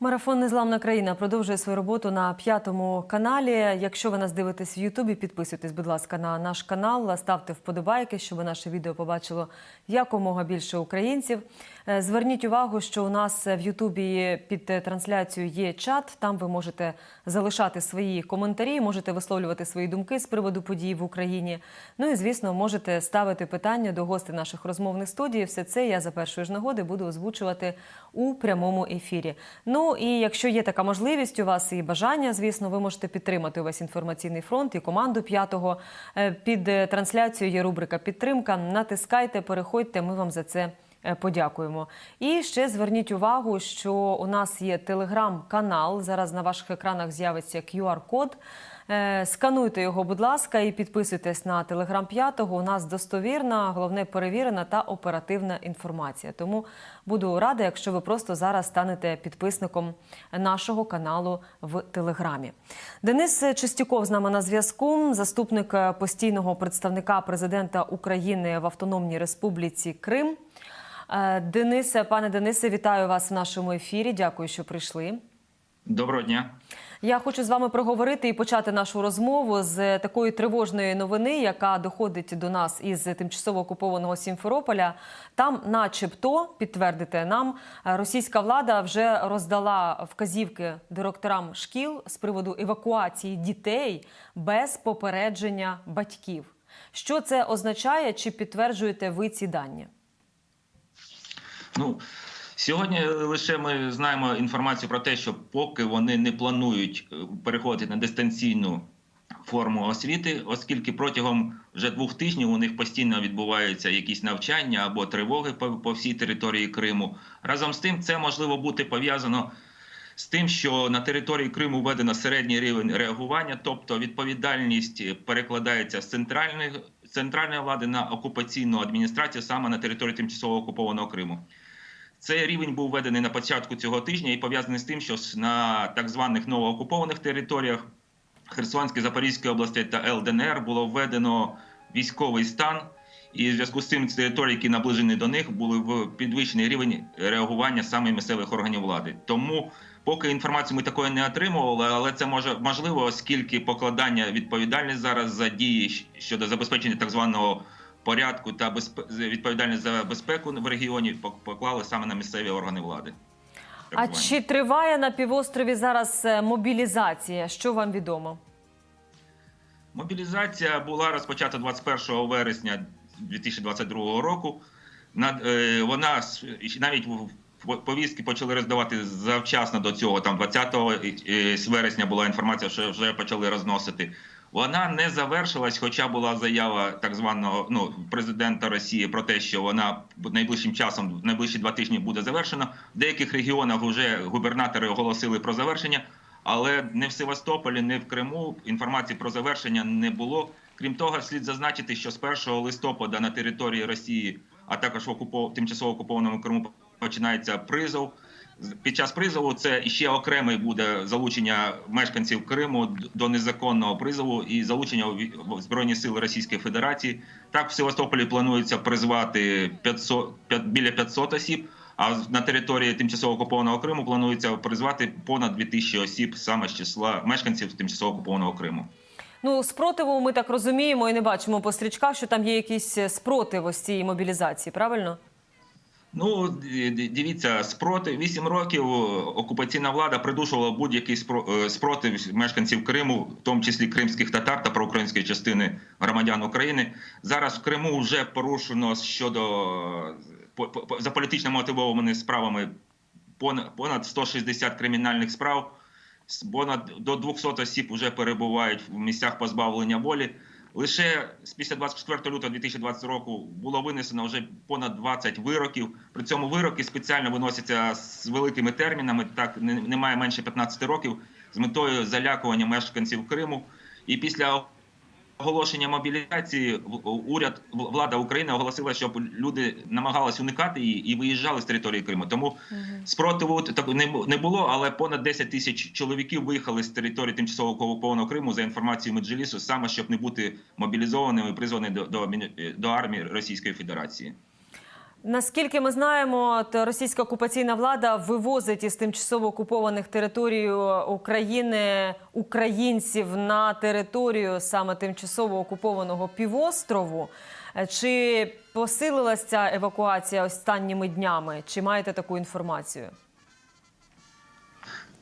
Марафон Незламна країна продовжує свою роботу на п'ятому каналі. Якщо ви нас дивитесь в Ютубі, підписуйтесь, будь ласка, на наш канал, ставте вподобайки, щоб наше відео побачило якомога більше українців. Е, Зверніть увагу, що у нас в Ютубі під трансляцією є чат. Там ви можете залишати свої коментарі, можете висловлювати свої думки з приводу подій в Україні. Ну і звісно, можете ставити питання до гостей наших розмовних студій. Все це я за першої ж нагоди буду озвучувати у прямому ефірі. Ну і якщо є така можливість у вас і бажання, звісно, ви можете підтримати увесь інформаційний фронт і команду п'ятого. Е, Під е, трансляцією є рубрика Підтримка. Натискайте, переходьте. Ми вам за це. е, Подякуємо. І ще зверніть увагу, що у нас є телеграм-канал. Зараз на ваших екранах з'явиться QR-код. Е, Скануйте його, будь ласка, і підписуйтесь на телеграм п'ятого. У нас достовірна, головне перевірена та оперативна інформація. Тому буду рада, якщо ви просто зараз станете підписником нашого каналу в Телеграмі. Денис Чистяков з нами на зв'язку, заступник постійного представника президента України в Автономній Республіці Крим. Е, Денисе, пане Денисе, вітаю вас в нашому ефірі. Дякую, що прийшли. Доброго дня. Я хочу з вами проговорити і почати нашу розмову з такої тривожної новини, яка доходить до нас із тимчасово окупованого Сімферополя. Там, начебто, підтвердите нам, російська влада вже роздала вказівки директорам шкіл з приводу евакуації дітей без попередження батьків. Що це означає? Чи підтверджуєте ви ці дані? Ну сьогодні лише ми знаємо інформацію про те, що поки вони не планують е, переходити на дистанційну форму освіти, оскільки протягом вже двох тижнів у них постійно відбуваються якісь навчання або тривоги по, всій території Криму. Разом з тим, це можливо бути пов'язано. З тим, що на території Криму введено середній рівень реагування, тобто відповідальність перекладається з центральної центральної влади на окупаційну адміністрацію саме на території тимчасово окупованого Криму. Цей рівень був введений на початку цього тижня і пов'язаний з тим, що на так званих новоокупованих територіях Херсонської, Запорізької області та ЛДНР було введено військовий стан. І в зв'язку з цим території, які наближені до них, були в підвищений рівень реагування саме місцевих органів влади. Тому поки інформацію ми такої не отримували, але це може можливо, оскільки покладання відповідальність зараз за дії щодо забезпечення так званого порядку та відповідальність за безпеку в регіоні поклали саме на місцеві органи влади. А чи триває на півострові зараз е, мобілізація? Що вам відомо? Мобілізація була розпочата 21 вересня 2022 року. Вона навіть повістки почали роздавати завчасно до цього. Там 20 вересня була інформація, що вже почали розносити. Вона не завершилась, хоча була заява так званого ну президента Росії про те, що вона найближчим часом, в найближчі два тижні буде завершена. В деяких регіонах вже губернатори оголосили про завершення, але не в Севастополі, не в Криму інформації про завершення не було. Крім того, слід зазначити, що з 1 листопада на території Росії, а також в окупов... тимчасово окупованому Криму, починається призов. Під час призову це ще окремий буде залучення мешканців Криму до незаконного призову і залучення в Збройні сили Російської Федерації. Так в Севастополі планується призвати 500, біля 500 осіб. А на території тимчасово окупованого Криму планується призвати понад 2000 осіб саме з числа мешканців тимчасово окупованого Криму. Ну, спротиву ми так розуміємо і не бачимо по стрічках, що там є якийсь спротив ось цієї мобілізації, правильно? Ну, дивіться, спротив 8 років окупаційна влада придушувала будь-який спротив мешканців Криму, в тому числі кримських татар та проукраїнської частини громадян України. Зараз в Криму вже порушено щодо за політично мотивованими справами понад 160 кримінальних справ. Понад до 200 осіб вже перебувають в місцях позбавлення волі. Лише після 24 лютого 2020 року було винесено вже понад 20 вироків. При цьому вироки спеціально виносяться з великими термінами. Так немає менше 15 років з метою залякування мешканців Криму. І після оголошення мобілізації уряд влада України оголосила, щоб люди намагалися уникати її і виїжджали з території Криму. Тому спротиву так не було, але понад 10 тисяч чоловіків виїхали з території тимчасово окупованого Криму за інформацією Меджелісу, саме щоб не бути мобілізованими, і призваними до, до, до армії Російської Федерації. Наскільки ми знаємо, російська окупаційна влада вивозить із тимчасово окупованих територій України українців на територію саме тимчасово окупованого півострову. Чи посилилася ця евакуація останніми днями? Чи маєте таку інформацію?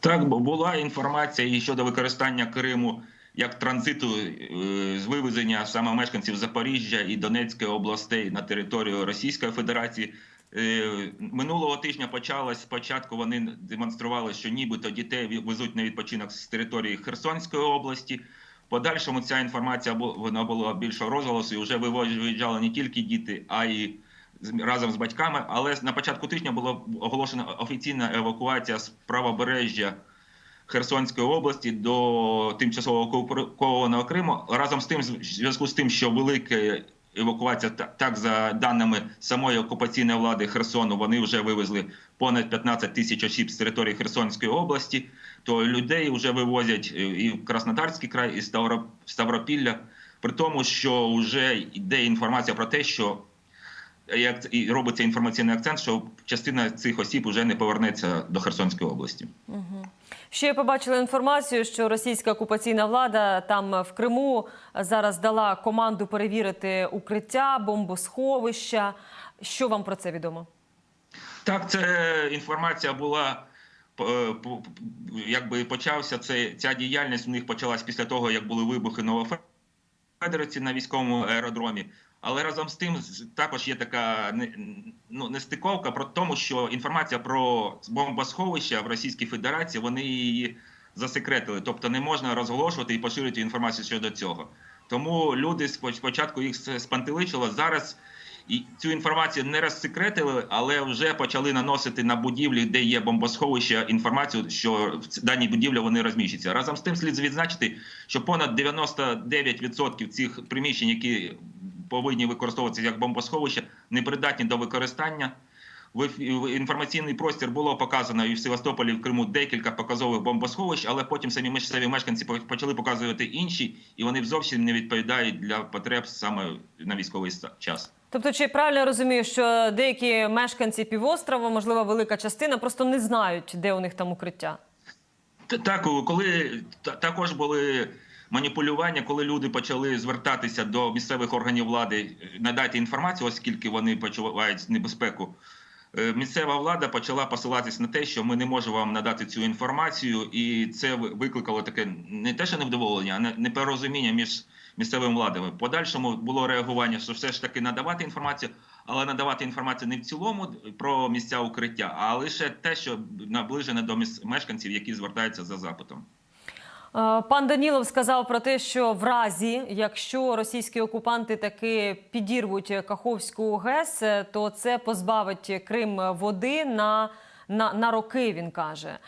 Так, бо була інформація і щодо використання Криму як транзиту е, з вивезення саме мешканців Запоріжжя і Донецької областей на територію Російської Федерації. Е, Минулого тижня почалось спочатку. Вони демонстрували, що нібито дітей везуть на відпочинок з території Херсонської області. Подальшому ця інформація вона була більшого розголосу і вже виїжджали не тільки діти, а й разом з батьками. Але на початку тижня була оголошена офіційна евакуація з правобережжя Херсонської області до тимчасово окупованого Криму. Разом з тим, в зв'язку з тим, що велика евакуація, та- так за даними самої окупаційної влади Херсону, вони вже вивезли понад 15 тисяч осіб з території Херсонської області. То людей вже вивозять е, і в Краснодарський край, і Ставро- Ставропілля. При тому, що вже йде інформація про те, що як і робиться інформаційний акцент, що частина цих осіб вже не повернеться до Херсонської області. Ще я побачила інформацію, що російська окупаційна влада там в Криму зараз дала команду перевірити укриття, бомбосховища. Що вам про це відомо? Так, це інформація була. е, Якби почався це ця діяльність. У них почалась після того, як були вибухи Новофедерівці на військовому аеродромі. Але разом з тим також є така ну, нестиковка про тому, що інформація про бомбосховища в Російській Федерації вони її засекретили. Тобто не можна розголошувати і поширити інформацію щодо цього. Тому люди спочатку їх спантеличило. Зараз цю інформацію не розсекретили, але вже почали наносити на будівлі, де є бомбосховища, інформацію, що в даній будівлі вони розміщуються. Разом з тим слід відзначити, що понад 99% цих приміщень, які повинні використовуватися як бомбосховища, не придатні до використання. В інформаційний простір було показано і в Севастополі, і в Криму декілька показових бомбосховищ, але потім самі місцеві мешканці почали показувати інші, і вони зовсім не відповідають для потреб саме на військовий час. Тобто, чи правильно я розумію, що деякі мешканці півострова, можливо, велика частина, просто не знають, де у них там укриття? Так, коли також були маніпулювання, коли люди почали звертатися до місцевих органів влади, е, надати інформацію, оскільки вони почувають небезпеку. е, Місцева влада почала посилатися на те, що ми не можемо вам надати цю інформацію, і це викликало таке не те, що невдоволення, а не- непорозуміння між місцевими владами. Подальшому було реагування, що все ж таки надавати інформацію, але надавати інформацію не в цілому про місця укриття, а лише те, що наближене до мешканців, які звертаються за запитом. Е, Пан Данілов сказав про те, що в разі, якщо російські окупанти таки підірвуть Каховську ГЕС, е, то це позбавить Крим води на, на, на роки. Він каже.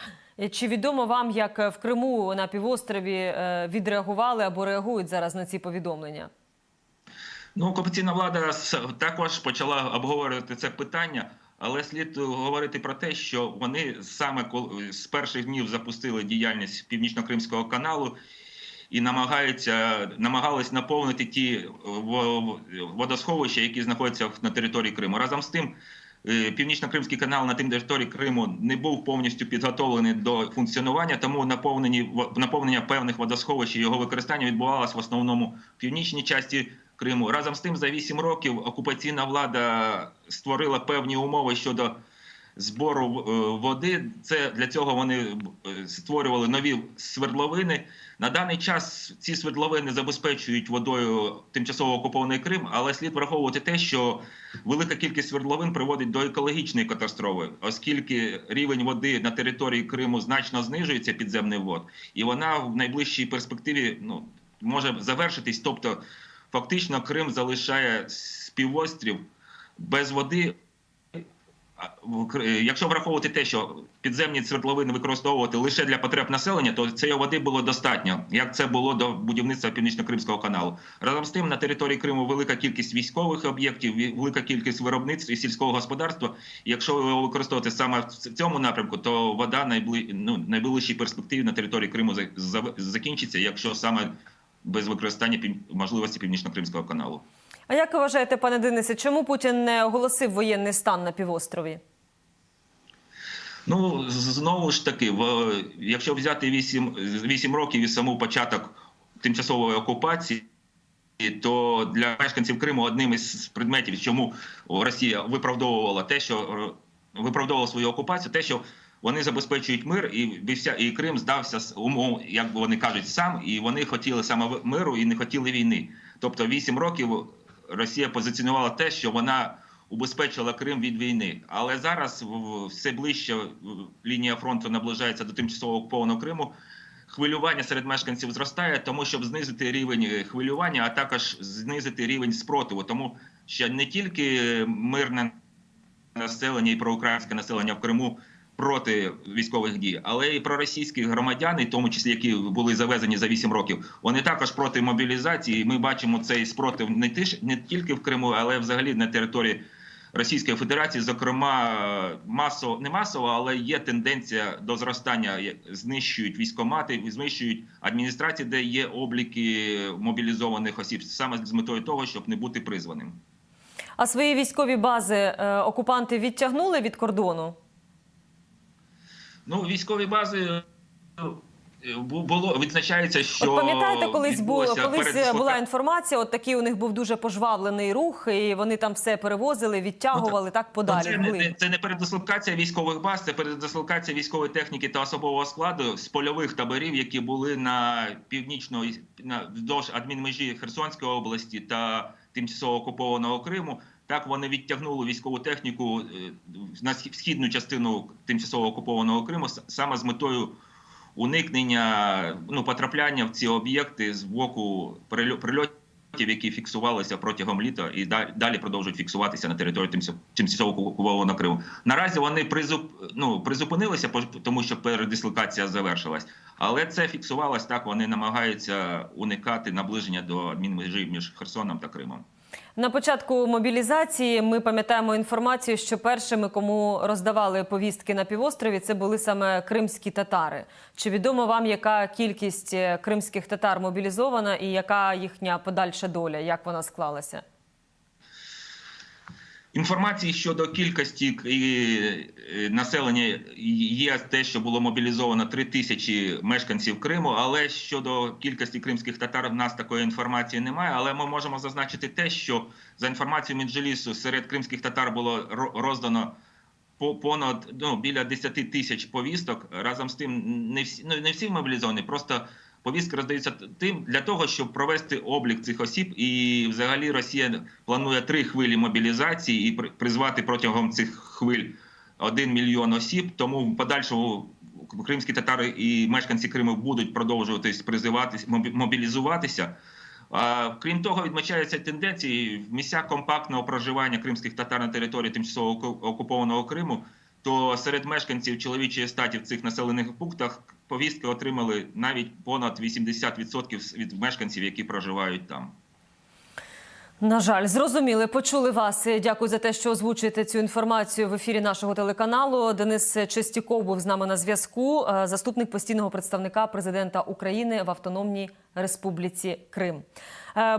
Е, Чи відомо вам, як в Криму на півострові відреагували або реагують зараз на ці повідомлення? Ну, окупаційна влада також почала обговорювати це питання, але слід говорити про те, що вони саме кол- з перших днів запустили діяльність північно-кримського каналу і намагаються намагались наповнити ті во- водосховища, які знаходяться на території Криму. Разом з тим. е, Північно-Кримський канал на тим території Криму не був повністю підготовлений до функціонування, тому наповнення певних водосховищ і його використання відбувалося в основному в північній часті Криму. Разом з тим, за 8 років окупаційна влада створила певні умови щодо збору е, води. Це для цього вони е, створювали нові свердловини. На даний час ці свердловини забезпечують водою тимчасово окупований Крим, але слід враховувати те, що велика кількість свердловин приводить до екологічної катастрофи, оскільки рівень води на території Криму значно знижується підземний вод, і вона в найближчій перспективі ну може завершитись. Тобто, фактично, Крим залишає співострів без води. Е, Якщо враховувати те, що підземні свердловини використовувати лише для потреб населення, то цієї води було достатньо, як це було до будівництва північно-кримського каналу. Разом з тим, на території Криму велика кількість військових об'єктів, велика кількість виробництв і сільського господарства. Якщо його використовувати саме в цьому напрямку, то вода найбли... ну, найближчій перспективі на території Криму за- за- закінчиться, якщо саме без використання можливості північно-кримського каналу. А як ви вважаєте, пане Денисе, чому Путін не оголосив воєнний стан на півострові? Ну знову ж таки, в, якщо взяти 8, 8 років і саму початок тимчасової окупації. То для мешканців Криму одним із предметів, чому Росія виправдовувала те, що виправдовувала свою окупацію, те, що вони забезпечують мир, і вся і Крим здався умов, як вони кажуть, сам, і вони хотіли саме миру і не хотіли війни. Тобто, вісім років Росія позиціонувала те, що вона убезпечила Крим від війни. Але зараз все ближче лінія фронту наближається до тимчасово окупованого Криму. Хвилювання серед мешканців зростає, тому щоб знизити рівень хвилювання, а також знизити рівень спротиву. Тому що не тільки мирне населення і проукраїнське населення в Криму проти військових дій, але і проросійські громадяни, в тому числі які були завезені за 8 років, вони також проти мобілізації. Ми бачимо цей спротив не тиш не тільки в Криму, але взагалі на території. Російської Федерації, зокрема, масово не масово, але є тенденція до зростання. Знищують військомати, знищують адміністрації, де є обліки мобілізованих осіб, саме з метою того, щоб не бути призваним. А свої військові бази е, окупанти відтягнули від кордону? Ну, військові бази е, бу- було відзначається, що От пам'ятаєте, колись було колись передислока- була інформація. От такий у них був дуже пожвавлений рух, і вони там все перевозили, відтягували так Ну, подалі. це, не, не- це не передислокація військових баз, це передислокація військової техніки та особового складу з польових таборів, які були на північно на вздовж адмінмежі Херсонської області та тимчасово окупованого Криму. Так вони відтягнули військову техніку е, на східну частину тимчасово окупованого Криму саме з метою уникнення ну потрапляння в ці об'єкти з боку прильо- прильотів, які фіксувалися протягом літа і да- далі продовжують фіксуватися на території тимчасо- тимчасово окупованого Криму. Наразі вони призуп, ну, призупинилися, тому що передислокація завершилась. Але це фіксувалось так. Вони намагаються уникати наближення до адмінмежі між Херсоном та Кримом. На початку мобілізації ми пам'ятаємо інформацію, що першими, кому роздавали повістки на півострові, це були саме кримські татари. Чи відомо вам, яка кількість е, кримських татар мобілізована і яка їхня подальша доля? Як вона склалася? Інформації щодо кількості е, е, населення є те, що було мобілізовано 3 тисячі мешканців Криму. Але щодо кількості кримських татар в нас такої інформації немає. Але ми можемо зазначити те, що за інформацією Мінджелісу серед кримських татар було ро- роздано понад ну біля 10 тисяч повісток. Разом з тим, не всі ну не всі мобілізовані, просто повістки роздаються тим для того, щоб провести облік цих осіб. І взагалі Росія планує три хвилі мобілізації і призвати протягом цих хвиль один мільйон осіб. Тому в подальшому кримські татари і мешканці Криму будуть продовжувати призиватися мобі- мобілізуватися. Крім того, відмічаються тенденції в місцях компактного проживання кримських татар на території тимчасово окупованого Криму. То серед мешканців чоловічої статі в цих населених пунктах повістки отримали навіть понад 80% від мешканців, які проживають там. На жаль, зрозуміли, почули вас. Дякую за те, що озвучуєте цю інформацію в ефірі нашого телеканалу. Денис Чистяков був з нами на зв'язку. е, Заступник постійного представника президента України в Автономній Республіці Крим. Е,